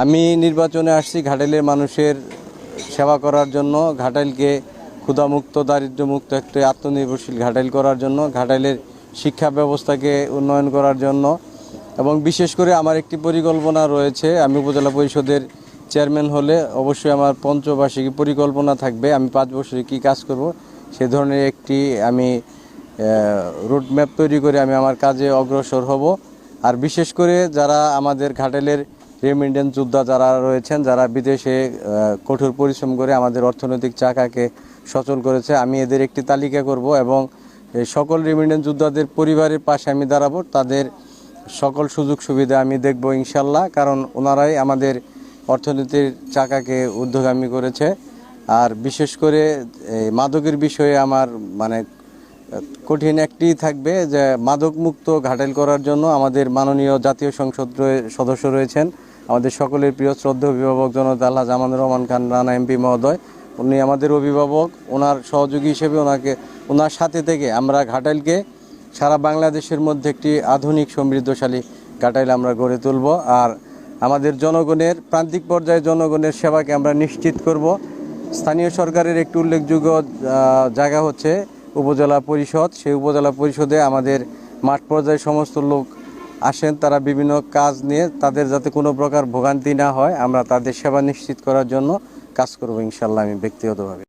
আমি নির্বাচনে আসছি ঘাটাইলের মানুষের সেবা করার জন্য ঘাটাইলকে ক্ষুধামুক্ত, দারিদ্র্যমুক্ত, একটি আত্মনির্ভরশীল ঘাটাইল করার জন্য ঘাটাইলের শিক্ষা ব্যবস্থাকে উন্নয়ন করার জন্য। এবং বিশেষ করে আমার একটি পরিকল্পনা রয়েছে, আমি উপজেলা পরিষদের চেয়ারম্যান হলে অবশ্যই আমার পঞ্চবার্ষিকী পরিকল্পনা থাকবে, আমি পাঁচ বছরে কী কাজ করব, সে ধরনের একটি আমি রুটম্যাপ তৈরি করে আমি আমার কাজে অগ্রসর হব। আর বিশেষ করে যারা আমাদের ঘাটালের রেমিডেন্স যোদ্ধা যারা রয়েছেন, যারা বিদেশে কঠোর পরিশ্রম করে আমাদের অর্থনৈতিক চাকাকে সচল করেছে, আমি এদের একটি তালিকা করব এবং সকল রেমিডেন্স যোদ্ধাদের পরিবারের পাশে আমি দাঁড়াবো। তাদের সকল সুযোগ সুবিধা আমি দেখব ইনশাল্লাহ কারণ ওনারাই আমাদের অর্থনীতির চাকাকে ঊর্ধ্বগামী করেছে। আর বিশেষ করে এই মাদকের বিষয়ে আমার মানে কঠিন একটি থাকবে যে মাদক মুক্ত ঘাটাইল করার জন্য আমাদের মাননীয় জাতীয় সংসদ সদস্য রয়েছেন। আমাদের সকলের প্রিয় শ্রদ্ধা অভিভাবক জনতা আল্লাহ জামানুর রহমান খান, রানা এমপি মহোদয়। উনি আমাদের অভিভাবক ওনার সহযোগী হিসেবে ওনাকে ওনার সাথে থেকে আমরা ঘাটাইলকে, সারা বাংলাদেশের মধ্যে একটি আধুনিক সমৃদ্ধশালী ঘাটাইল আমরা গড়ে তুলব। আর আমাদের জনগণের, প্রান্তিক পর্যায়ে জনগণের সেবাকে আমরা নিশ্চিত করব। স্থানীয় সরকারের একটি উল্লেখযোগ্য জায়গা হচ্ছে উপজেলা পরিষদ। সেই উপজেলা পরিষদে আমাদের মাঠ পর্যায়ে সমস্ত লোক আসেন, তারা বিভিন্ন কাজ নিয়ে তাদের যাতে কোনো প্রকার ভোগান্তি না হয়, আমরা তাদের সেবা নিশ্চিত করার জন্য কাজ করব ইনশাল্লাহ আমি ব্যক্তিগতভাবে।